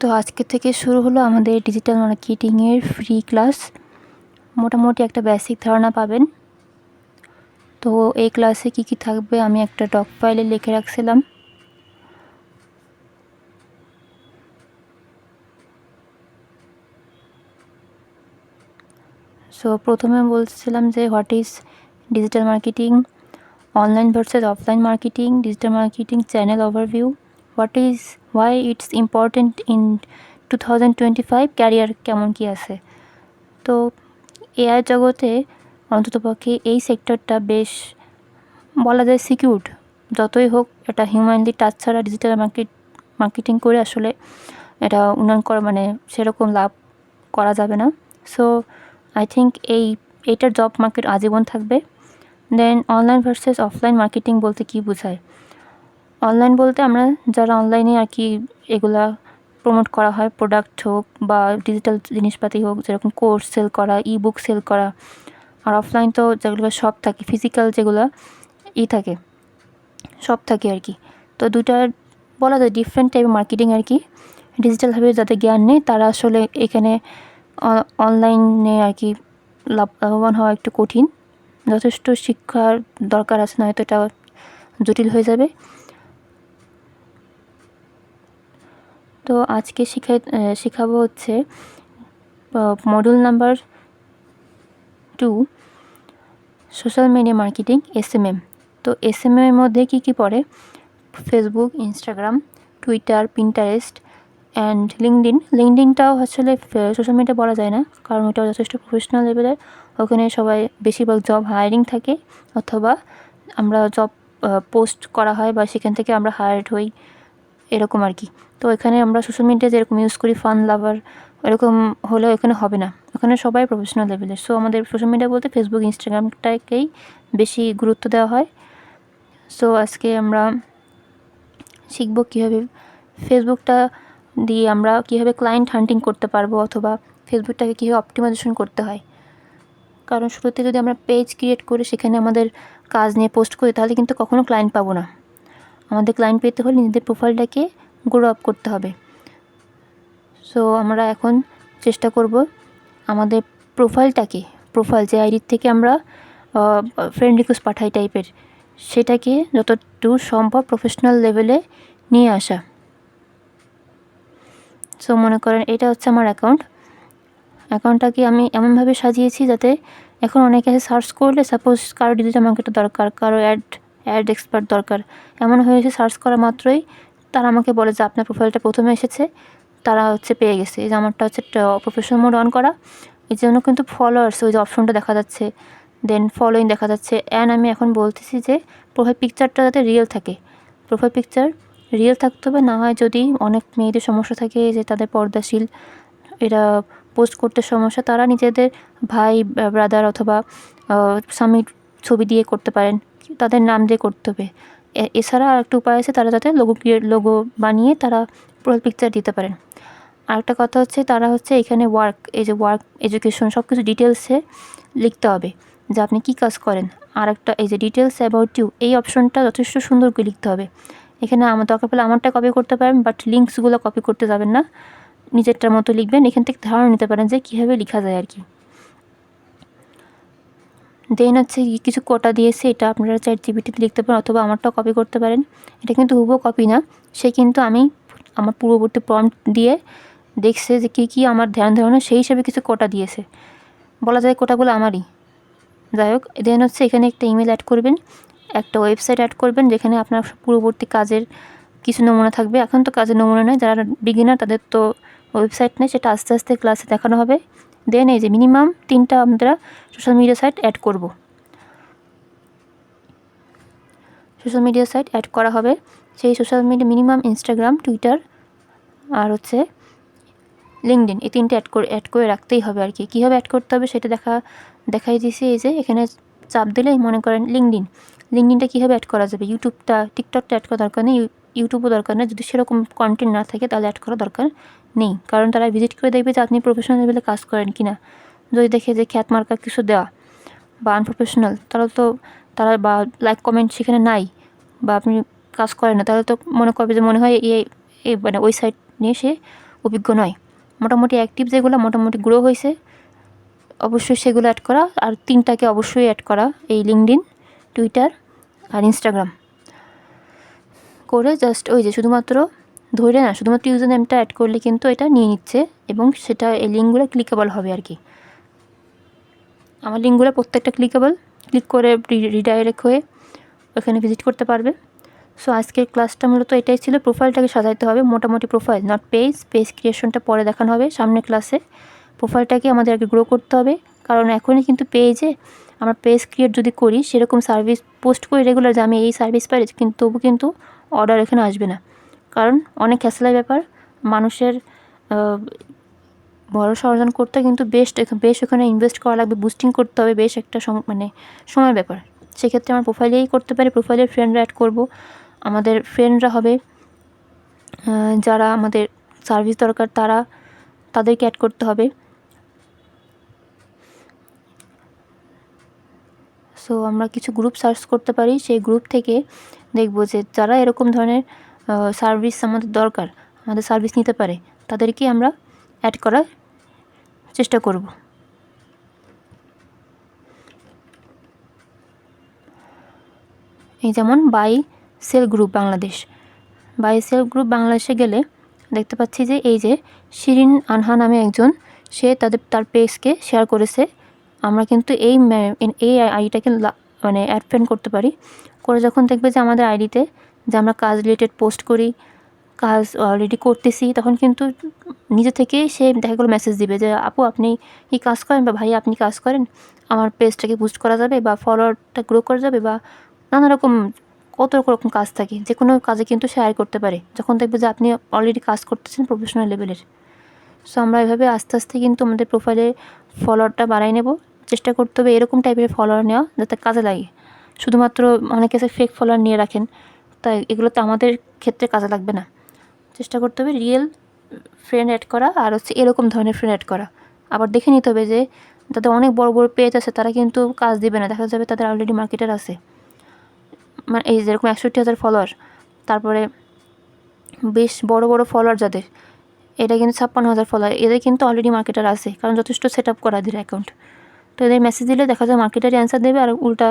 তো আজকে থেকে শুরু হলো আমাদের ডিজিটাল মার্কেটিংয়ের ফ্রি ক্লাস মোটামুটি একটা বেসিক ধারণা পাবেন। তো এই ক্লাসে কি কি থাকবে আমি একটা ডক ফাইলে লিখে রাখছিলাম। সো প্রথমে বলছিলাম যে what is digital marketing online versus offline marketing digital marketing channel overview what is why it's important in two thousand twenty five career কেমন কী আছে? তো এআই জগতে অন্ততপক্ষে এই সেক্টরটা বেশ বলা যায় সিকিউরড যতই হোক, এটা হিউম্যানলি টাচ ছাড়া ডিজিটাল মার্কেট মার্কেটিং করে আসলে এটা উন্নয়ন করা মানে সেরকম লাভ করা যাবে না। সো আই থিঙ্ক এই, এইটার জব মার্কেট আজীবন থাকবে। Then online versus offline marketing বলতে কী বোঝায়? অনলাইন বলতে আমরা যারা অনলাইনে আর কি এগুলা প্রমোট করা হয় প্রোডাক্ট হোক বা ডিজিটাল জিনিসপাতি হোক, যেরকম কোর্স সেল করা ই বুক সেল করা, আর অফলাইন তো যেগুলো সব থাকে ফিজিক্যাল যেগুলো, ই থাকে, সব থাকে আর কি। তো দুটার বলা যায় ডিফারেন্ট টাইপের মার্কেটিং আর কি। ডিজিটালভাবে যাদের জ্ঞান নেই তারা আসলে এখানে অনলাইনে আর কি লাভ, লাভবান হওয়া একটু কঠিন। যথেষ্ট শিক্ষার দরকার আছে, নয়তো এটা জটিল হয়ে যাবে। তো আজকে শিখাই শেখাবো হচ্ছে module number two social media marketing S M M তো এস এম এর মধ্যে কী কী পড়ে? Facebook Instagram Twitter Pinterest and LinkedIn লিঙ্কডিনটাও আসলে সোশ্যাল মিডিয়া বলা যায় না, কারণ ওটাও যথেষ্ট প্রফেশনাল লেভেলের ওখানে সবাই বেশিরভাগ জব হায়ারিং থাকে, অথবা আমরা জব পোস্ট করা হয় বা সেখান থেকে আমরা হায়ার্ড হই। এরকম আর কি। তো এখানে আমরা সোশ্যাল মিডিয়া যেরকম ইউজ করি ফান লাভার এরকম হলেও এখানে হবে না। ওখানে সবাই প্রফেশনাল লেভেলের সো আমাদের সোশ্যাল মিডিয়া বলতে ফেসবুক ইনস্টাগ্রামটাকেই বেশি গুরুত্ব দেওয়া হয়। সো আজকে আমরা শিখব কীভাবে ফেসবুকটা দিয়ে আমরা কীভাবে ক্লায়েন্ট হান্টিং করতে পারব অথবা ফেসবুকটাকে কীভাবে অপটিমাইজেশন করতে হয়। কারণ শুরুতে যদি আমরা পেজ ক্রিয়েট করে সেখানে আমাদের কাজ নিয়ে পোস্ট করি, তাহলে কিন্তু কখনো ক্লায়েন্ট পাবো না। আমাদের ক্লায়েন্ট পেতে হলে নিজেদের প্রোফাইলটাকে গ্রো আপ করতে হবে। সো আমরা এখন চেষ্টা করব আমাদের প্রোফাইলটাকে প্রোফাইল যে আইডির থেকে আমরা ফ্রেন্ড রিকোয়েস্ট পাঠাই টাইপের সেটাকে যতটুকু সম্ভব প্রফেশনাল লেভেলে নিয়ে আসা। সো মনে করেন এটা হচ্ছে আমার অ্যাকাউন্ট অ্যাকাউন্টটাকে আমি এমনভাবে সাজিয়েছি যাতে এখন অনেকে সার্চ করলে সাপোজ কারও ডিজিটাল মার্কেটের দরকার, কারও অ্যাড অ্যাড এক্সপার্ট দরকার। এমন হয়েছে সার্চ করা মাত্রই তারা আমাকে বলে যে আপনার প্রোফাইলটা প্রথমে এসেছে, তারা হচ্ছে পেয়ে গেছে। এই যে আমারটা হচ্ছে প্রফেশনাল মোড অন করা। এই জন্য কিন্তু ফলোয়ার্স ওই যে অপশনটা দেখা যাচ্ছে দেন ফলোয়িং দেখা যাচ্ছে। অ্যান্ড আমি এখন বলতেছি যে প্রোফাইল পিকচারটা যাতে রিয়েল থাকে। প্রোফাইল পিকচার রিয়েল থাকতে হবে, না হয় যদি অনেক মেয়েদের সমস্যা থাকে, যে তাদের পর্দাশীল, এরা পোস্ট করতে সমস্যা, তারা নিজেদের ভাই ব্রাদার অথবা স্বামীর ছবি দিয়ে করতে পারেন। তাদের নাম দিয়ে করতে হবে। এছাড়া আর একটা উপায় আছে, তারা যাতে লোগো ক্রিয়েট লোগো বানিয়ে তারা প্রোফাইল পিকচার দিতে পারেন। আরেকটা কথা হচ্ছে, তারা হচ্ছে এখানে ওয়ার্ক এই যে ওয়ার্ক এডুকেশন সব কিছু ডিটেলসে লিখতে হবে, যে আপনি কী কাজ করেন। আর একটা এই যে ডিটেলস অ্যাবাউট ইউ এই অপশনটা যথেষ্ট সুন্দর করে লিখতে হবে। এখানে আমার দরকার পড়লে আমারটা কপি করতে পারেন বাট লিঙ্কসগুলো কপি করতে যাবেন না। নিজেরটার মতো লিখবেন, এখান থেকে ধারণা নিতে পারেন যে কীভাবে লেখা যায় আর কি। দেন হচ্ছে কিছু কোটা দিয়েছে, এটা আপনারা চ্যাট জিবিটিতে লিখতে পারেন অথবা আমারটাও কপি করতে পারেন। এটা কিন্তু হুবো কপি না। সে কিন্তু আমি আমার পূর্ববর্তী প্রম্পট দিয়ে দেখছে যে কী কী আমার ধ্যান ধারণা, সেই হিসাবে কিছু কোটা দিয়েছে। বলা যায় কোটাগুলো আমারই। যাই হোক, দেন হচ্ছে এখানে একটা ইমেল অ্যাড করবেন, একটা ওয়েবসাইট অ্যাড করবেন, যেখানে আপনার পূর্ববর্তী কাজের কিছু নমুনা থাকবে। এখন তো কাজের নমুনা নেই যারা বিগিনার তাদের তো ওয়েবসাইট নেই, সেটা আস্তে আস্তে ক্লাসে দেখানো হবে। দেন এই যে মিনিমাম তিনটা আমরা সোশ্যাল মিডিয়া সাইট অ্যাড করব। সোশ্যাল মিডিয়া সাইট অ্যাড করা হবে। সেই social media minimum Instagram Twitter আর হচ্ছে লিঙ্কডিন এই তিনটে অ্যাড করে অ্যাড করে রাখতেই হবে আর কি। কীভাবে অ্যাড করতে হবে সেটা দেখা, দেখাই দিয়েছি এই যে এখানে চাপ দিলেই মনে করেন লিঙ্কডিন লিঙ্কডিনটা কীভাবে অ্যাড করা যাবে? ইউটিউবটা টিকটকটা অ্যাড করা দরকার নেই। ইউটিউবও দরকার না যদি সেরকম কন্টেন্ট না থাকে, তাহলে অ্যাড করা দরকার নেই। কারণ তারা ভিজিট করে দেখবে যে আপনি প্রফেশনাল লেভেলে কাজ করেন কি না যদি দেখে যে খ্যাত মার্কা কিছু দেওয়া বা আনপ্রফেশনাল তাহলে তো তারা বা লাইক কমেন্ট সেখানে নাই বা আপনি কাজ করেন না। তাহলে তো মনে করবে যে মনে হয় এই মানে ওই সাইট নিয়ে সে অভিজ্ঞ নয়। মোটামুটি অ্যাক্টিভ যেগুলো মোটামুটি গ্রো হয়েছে, অবশ্যই সেগুলো অ্যাড করা। আর তিনটাকে অবশ্যই অ্যাড করা এই লিঙ্কডিন টুইটার আর ইনস্টাগ্রাম করে জাস্ট ওই যে শুধুমাত্র ধরে না, শুধুমাত্র ইউজার নেমটা অ্যাড করলে কিন্তু এটা নিয়ে নিচ্ছে এবং সেটা এই লিঙ্কগুলো ক্লিকেবল হবে আর কি। আমার লিঙ্কগুলো প্রত্যেকটা ক্লিকেবল ক্লিক করে রিডাইরেক্ট হয়ে ওখানে ভিজিট করতে পারবে। সো আজকের ক্লাসটা মূলত এটাই ছিল। প্রোফাইলটাকে সাজাইতে হবে, মোটামুটি প্রোফাইল নট পেজ পেজ ক্রিয়েশনটা পরে দেখানো হবে সামনের ক্লাসে প্রোফাইলটাকে আমাদের আগে গ্রো করতে হবে, কারণ এখনই কিন্তু পেজে আমরা পেজ ক্রিয়েট যদি করি, সেরকম সার্ভিস পোস্ট করি রেগুলার যে আমি এই সার্ভিস পাই কিন্তু তবু কিন্তু অর্ডার এখানে আসবে না। কারণ অনেক হ্যাসেলের ব্যাপার। মানুষের ভরসা অর্জন করতে কিন্তু বেশ বেশ ওখানে ইনভেস্ট করা লাগবে বুস্টিং করতে হবে বেশ একটা মানে সময় ব্যাপার। সেক্ষেত্রে আমরা প্রোফাইলেই করতে পারি প্রোফাইলের ফ্রেন্ডরা অ্যাড করব। আমাদের ফ্রেন্ডরা হবে যারা আমাদের সার্ভিস দরকার, তারা তাদেরকে অ্যাড করতে হবে। সো আমরা কিছু গ্রুপ সার্চ করতে পারি, সেই গ্রুপ থেকে দেখব যে যারা এরকম ধরনের সার্ভিস আমাদের দরকার, আমাদের সার্ভিস নিতে পারে, তাদেরকে আমরা অ্যাড করার চেষ্টা করব। এই যেমন buy sell group Bangladesh buy sell group বাংলাদেশে গেলে দেখতে পাচ্ছি যে এই যে শিরিন আনহা নামে একজন, সে তাদের, তার পেজকে শেয়ার করেছে। আমরা কিন্তু এই এই আইডিটাকে মানে অ্যাড করতে পারি। করে যখন দেখবে যে আমাদের আইডিতে যে আমরা কাজ রিলেটেড পোস্ট করি, কাজ অলরেডি করতেছি, তখন কিন্তু নিজে থেকেই সে দেখা গেলো মেসেজ দিবে যে, আপু, আপনি কি কাজ করেন বা ভাই, আপনি কাজ করেন? আমার পেজটাকে বুস্ট করা যাবে বা ফলোয়ারটা গ্রো করা যাবে বা নানা রকম কত রকম কাজ থাকে। যে কোনো কাজে কিন্তু শেয়ার করতে পারে। যখন দেখবে যে আপনি অলরেডি কাজ করতেছেন প্রফেশনাল লেভেলের সো আমরা এভাবে আস্তে আস্তে কিন্তু আমাদের প্রোফাইলে ফলোয়ারটা বাড়াই নেব। চেষ্টা করতে হবে এরকম টাইপের ফলোয়ার নেওয়া যাতে কাজে লাগে। শুধুমাত্র অনেকে ফেক ফলোয়ার নিয়ে রাখেন তাই এগুলো তো আমাদের ক্ষেত্রে কাজে লাগবে না। চেষ্টা করতে হবে রিয়েল ফ্রেন্ড অ্যাড করা আর হচ্ছে এরকম ধরনের ফ্রেন্ড অ্যাড করা। আবার দেখে নিতে হবে যে তাদের অনেক বড় বড় পেজ আছে, তারা কিন্তু কাজ দেবে না। দেখা যাবে তাদের অলরেডি মার্কেটার আছে। মানে এই যেরকম একষট্টি হাজার ফলোয়ার তারপরে বেশ বড় বড় ফলোয়ার যাদের এটা কিন্তু ছাপ্পান্ন হাজার ফলোয়ার এদের কিন্তু অলরেডি মার্কেটার আছে। কারণ যথেষ্ট সেট আপ করা এদের অ্যাকাউন্ট তো এদের মেসেজ দিলে, দেখা যায় মার্কেটারই অ্যান্সার দেবে আর উল্টা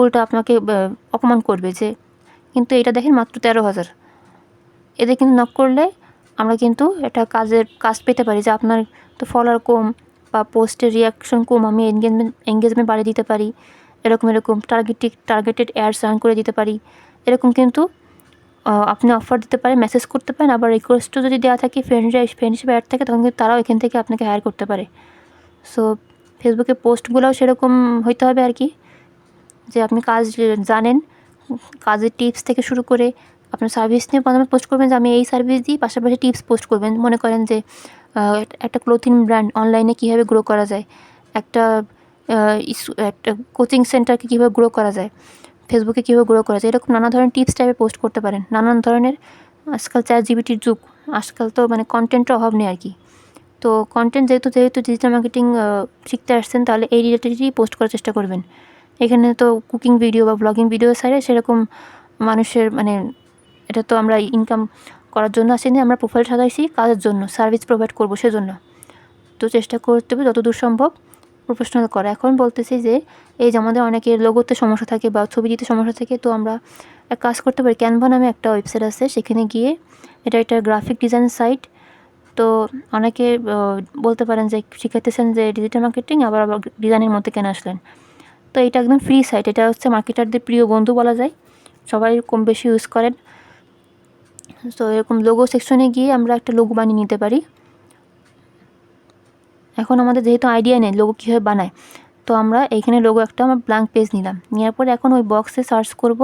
উল্টা আপনাকে অপমান করবে যে, কিন্তু এটা দেখেন মাত্র তেরো হাজার। এদের কিন্তু নক করলে আমরা কিন্তু একটা কাজের, কাজ পেতে পারি যে আপনার তো ফলোয়ার কম বা পোস্টের রিয়াকশন কম, আমি এনগেজমেন্ট এঙ্গেজমেন্ট বাড়িয়ে দিতে পারি, এরকম এরকম টার্গেটেড টার্গেটেড অ্যাডস রান করে দিতে পারি। এরকম কিন্তু আপনি অফার দিতে পারেন মেসেজ করতে পারেন, আবার রিকোয়েস্টও যদি দেওয়া থাকে ফ্রেন্ডরা ফ্রেন্ড হিসেবে অ্যাড থাকে, তখন কিন্তু তারাও এখান থেকে আপনাকে হায়ার করতে পারে। সো ফেসবুকে পোস্টগুলোও সেরকম হইতে হবে আর কি। যে আপনি কাজ জানেন, কাজের টিপস থেকে শুরু করে আপনার সার্ভিস নিয়ে প্রথমে পোস্ট করবেন যে আমি এই সার্ভিস দিই, পাশাপাশি টিপস পোস্ট করবেন। মনে করেন যে একটা ক্লোথিং ব্র্যান্ড অনলাইনে কীভাবে গ্রো করা যায়, একটা একটা কোচিং সেন্টারকে কীভাবে গ্রো করা যায় ফেসবুকে কীভাবে গ্রো করা যায়, এরকম নানা ধরনের টিপস টাইপে পোস্ট করতে পারেন। নানান ধরনের, আজকাল চ্যাট জিবিটির যুগ, আজকাল তো মানে কন্টেন্টের অভাব নেই আর কি। তো কন্টেন্ট যেহেতু যেহেতু ডিজিটাল মার্কেটিং শিখতে আসছেন, তাহলে এই রিলেটেডই পোস্ট করার চেষ্টা করবেন। এখানে তো কুকিং ভিডিও বা ব্লগিং ভিডিও সাইডে সেরকম মানুষের মানে এটা তো আমরা ইনকাম করার জন্য আসিনি, আমরা প্রোফাইল সাজাইছি কাজের জন্য সার্ভিস প্রোভাইড করব সেজন্য। তো চেষ্টা করতে হবে যতদূর সম্ভব প্রফেশনাল করা। এখন বলতেছি যে, এই যে আমাদের অনেকের লোগোতে সমস্যা থাকে বা ছবি দিতে সমস্যা থাকে, তো আমরা এক কাজ করতে পারি। ক্যানভা নামে একটা ওয়েবসাইট আছে, সেখানে গিয়ে এটা একটা গ্রাফিক ডিজাইন সাইট তো অনেকে বলতে পারেন যে শিখাইতেছেন যে ডিজিটাল মার্কেটিং আবার আবার ডিজাইনের মধ্যে কেন আসলেন? তো এটা একদম ফ্রি সাইট এটা হচ্ছে মার্কেটারদের প্রিয় বন্ধু বলা যায়। সবাই কম বেশি ইউজ করেন। তো এরকম লোগো সেকশনে গিয়ে আমরা একটা লোগো বানিয়ে নিতে পারি। এখন আমাদের যেহেতু আইডিয়া নেই লোগো কীভাবে বানায়, তো আমরা এইখানে লোগো একটা আমার ব্ল্যাঙ্ক পেজ নিলাম। নেওয়ার পরে এখন ওই বক্সে সার্চ করব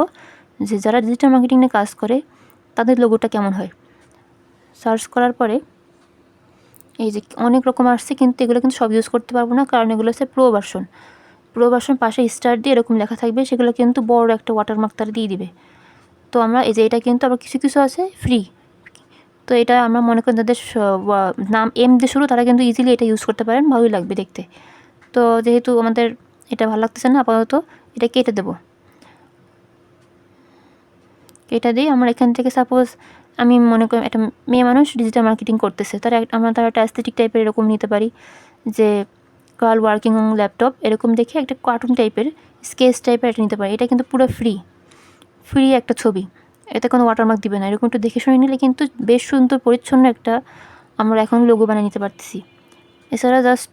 যে যারা ডিজিটাল মার্কেটিং নিয়ে কাজ করে, তাদের লোগোটা কেমন হয়। সার্চ করার পরে এই যে অনেক রকম আসছে, কিন্তু এগুলো কিন্তু সব ইউজ করতে পারব না, কারণ এগুলো হচ্ছে প্রো ভার্সন প্রো ভার্সন পাশে স্টার দিয়ে এরকম লেখা থাকবে, সেগুলো কিন্তু বড় একটা ওয়াটারমার্ক তারা দিয়ে দিবে। তো আমরা এই যে এটা কিন্তু আবার কিছু কিছু আছে ফ্রি তো এটা আমরা মনে করি যাদের নাম এম দিয়ে শুরু, তারা কিন্তু ইজিলি এটা ইউজ করতে পারেন, ভালোই লাগবে দেখতে। তো যেহেতু আমাদের এটা ভালো লাগতেছে না, আপাতত এটা কেটে দেবো। এটা দিয়ে আমরা এখান থেকে সাপোজ আমি মনে করি একটা মেয়ে মানুষ ডিজিটাল মার্কেটিং করতেছে, তারা আমরা তারা একটা অ্যাস্থেটিক টাইপের এরকম নিতে পারি, যে গার্ল ওয়ার্কিং অন ল্যাপটপ এরকম দেখে একটা কার্টুন টাইপের স্কেচ টাইপের এটা নিতে পারি, এটা কিন্তু পুরো ফ্রি ফ্রি একটা ছবি, এতে কোনো ওয়াটারমার্ক দিবে না, এরকম একটু দেখে শুনে নিলে কিন্তু বেশ সুন্দর পরিচ্ছন্ন একটা আমরা এখন লোগো বানিয়ে নিতে পারতেছি। এছাড়া জাস্ট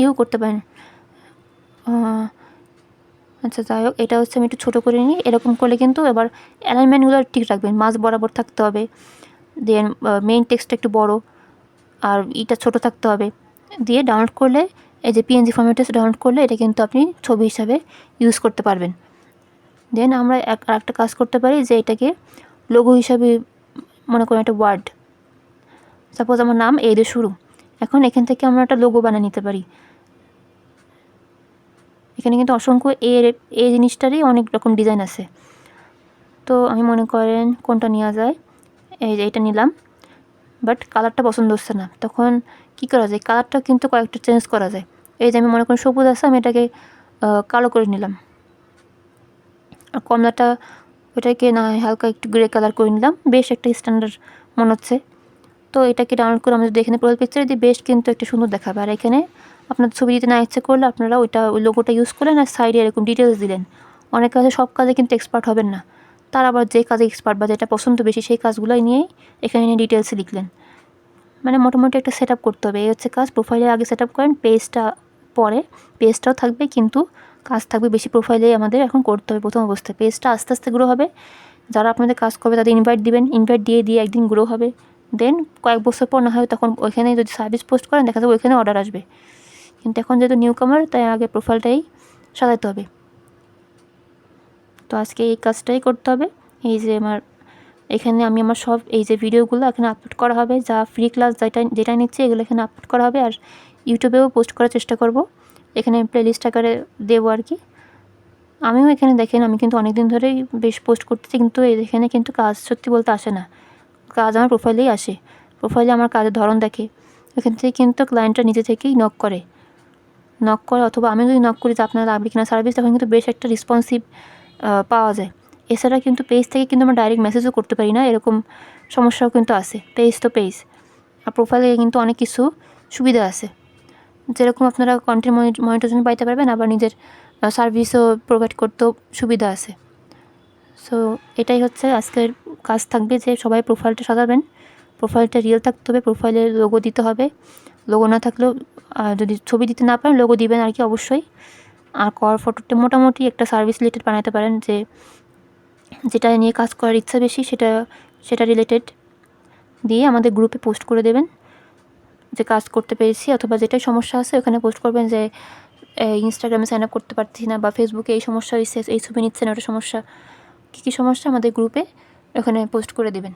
ইউ করতে পারেন আচ্ছা যাই হোক, এটা হচ্ছে আমি একটু ছোটো করে নিই। এরকম করলে কিন্তু এবার অ্যালাইনমেন্টগুলো ঠিক রাখবেন মাঝ বরাবর থাকতে হবে। দেন মেইন টেক্সটটা একটু বড়, আর ইটা ছোট থাকতে হবে। দিয়ে ডাউনলোড করলে, এই যে পিএনজি ফর্মেটে ডাউনলোড করলে এটা কিন্তু আপনি ছবি হিসাবে ইউজ করতে পারবেন। দেন আমরা এক, আর একটা কাজ করতে পারি যে এটাকে লোগো হিসাবে, মনে করেন একটা ওয়ার্ড সাপোজ আমার নাম এই দিয়ে শুরু। এখন এখান থেকে আমরা একটা লোগো বানিয়ে নিতে পারি। এখানে কিন্তু অসংখ্য এর এই জিনিসটারই অনেক রকম ডিজাইন আছে। তো আমি মনে করেন কোনটা নেওয়া যায়? এই যে এটা নিলাম। বাট কালারটা পছন্দ হচ্ছে না। তখন কী করা যায়? কালারটা কিন্তু কয়েকটা চেঞ্জ করা যায়। এই যে আমি মনে করেন সবুজ আছে, আমি এটাকে কালো করে নিলাম। আর কমলাটা ওটাকে না হালকা একটু গ্রে কালার করে নিলাম। বেশ একটা স্ট্যান্ডার্ড মনে হচ্ছে। তো এটাকে ডাউনলোড করে আমরা যদি এখানে প্রোফাইল পিকচারে দিই, বেশ কিন্তু একটা সুন্দর দেখাবে। আর এখানে আপনার ছবি দিতে না ইচ্ছে করলে আপনারা ওইটা, ওই লোগোটা ইউজ করলেন আর সাইডে এরকম ডিটেলস দিলেন। অনেক কাজে সব কাজে কিন্তু এক্সপার্ট হবেন না। তার আবার যে কাজে এক্সপার্ট বা যেটা পছন্দ বেশি সেই কাজগুলোই নিয়েই এখানে ডিটেলসে লিখলেন। মানে মোটামুটি একটা সেট করতে হবে। এই হচ্ছে কাজ। প্রোফাইলে আগে সেট করেন। পেজটা পরে পেজটাও থাকবে কিন্তু কাজ থাকবে বেশি প্রোফাইলে আমাদের এখন করতে হবে প্রথম অবস্থায়। পেজটা আস্তে আস্তে গ্রো হবে। যারা আপনাদের কাজ করবে তাদের ইনভাইট দিবেন। ইনভাইট দিয়ে দিয়ে একদিন গ্রো হবে। দেন কয়েক বছর পর না হয় তখন ওইখানে যদি সার্ভিস পোস্ট করেন দেখা যাবে ওইখানে অর্ডার আসবে। কিন্তু এখন যেহেতু নিউ কামার তাই আগে প্রোফাইলটাই সাজাতে হবে। তো আজকে এই কাজটাই করতে হবে। এই যে আমার, এখানে আমি আমার সব, এই যে ভিডিওগুলো এখানে আপলোড করা হবে। যা ফ্রি ক্লাস যেটা যেটা নিচ্ছে, এগুলো এখানে আপলোড করা হবে। আর ইউটিউবেও পোস্ট করার চেষ্টা করব। এখানে প্লেলিস্ট আকারে দেবো আর কি। আমিও এখানে দেখেন, আমি কিন্তু অনেক দিন ধরেই বেশ পোস্ট করতেছি, কিন্তু এখানে কিন্তু কাজ সত্যি বলতে আসে না। কাজ আমার প্রোফাইলেই আসে। প্রোফাইলে আমার কাজের ধরন দেখে। এখান থেকে কিন্তু ক্লায়েন্টটা নিজে থেকেই নক করে। নক করে অথবা আমি যদি নক করি যে আপনার লাগবে কিনা সার্ভিস তখন কিন্তু বেশ একটা রেসপন্সিভ পাওয়া যায়। এছাড়া কিন্তু পেজ থেকে কিন্তু আমরা ডাইরেক্ট মেসেজও করতে পারি না, এরকম সমস্যাও কিন্তু আছে পেজ তো পেজ আর প্রোফাইলে কিন্তু অনেক কিছু সুবিধা আছে। যেরকম আপনারা কন্টেন্ট মনিটরেশন পাইতে পারবেন, আবার নিজের সার্ভিসও প্রোভাইড করতেও সুবিধা আছে। সো এটাই হচ্ছে আজকের কাজ থাকবে যে সবাই প্রোফাইলটা সাজাবেন প্রোফাইলটা রিয়েল থাকতে হবে প্রোফাইলে লোগো দিতে হবে। লোগো না থাকলেও যদি ছবি দিতে না পারেন লোগো দিবেন আর কি অবশ্যই। আর কর ফটোটা মোটামুটি একটা সার্ভিস রিলেটেড বানাতে পারেন, যে যেটা নিয়ে কাজ করার ইচ্ছা বেশি, সেটা সেটা রিলেটেড দিয়ে আমাদের গ্রুপে পোস্ট করে দেবেন, যে কাজ করতে পেরেছি অথবা যেটাই সমস্যা আছে, ওখানে পোস্ট করবেন যে ইনস্টাগ্রামে সাইন আপ করতে পারছি না বা ফেসবুকে এই সমস্যা হয়েছে এই ছবি নিচ্ছে না ওটা সমস্যা, কী কী সমস্যা? আমাদের গ্রুপে ওখানে পোস্ট করে দেবেন।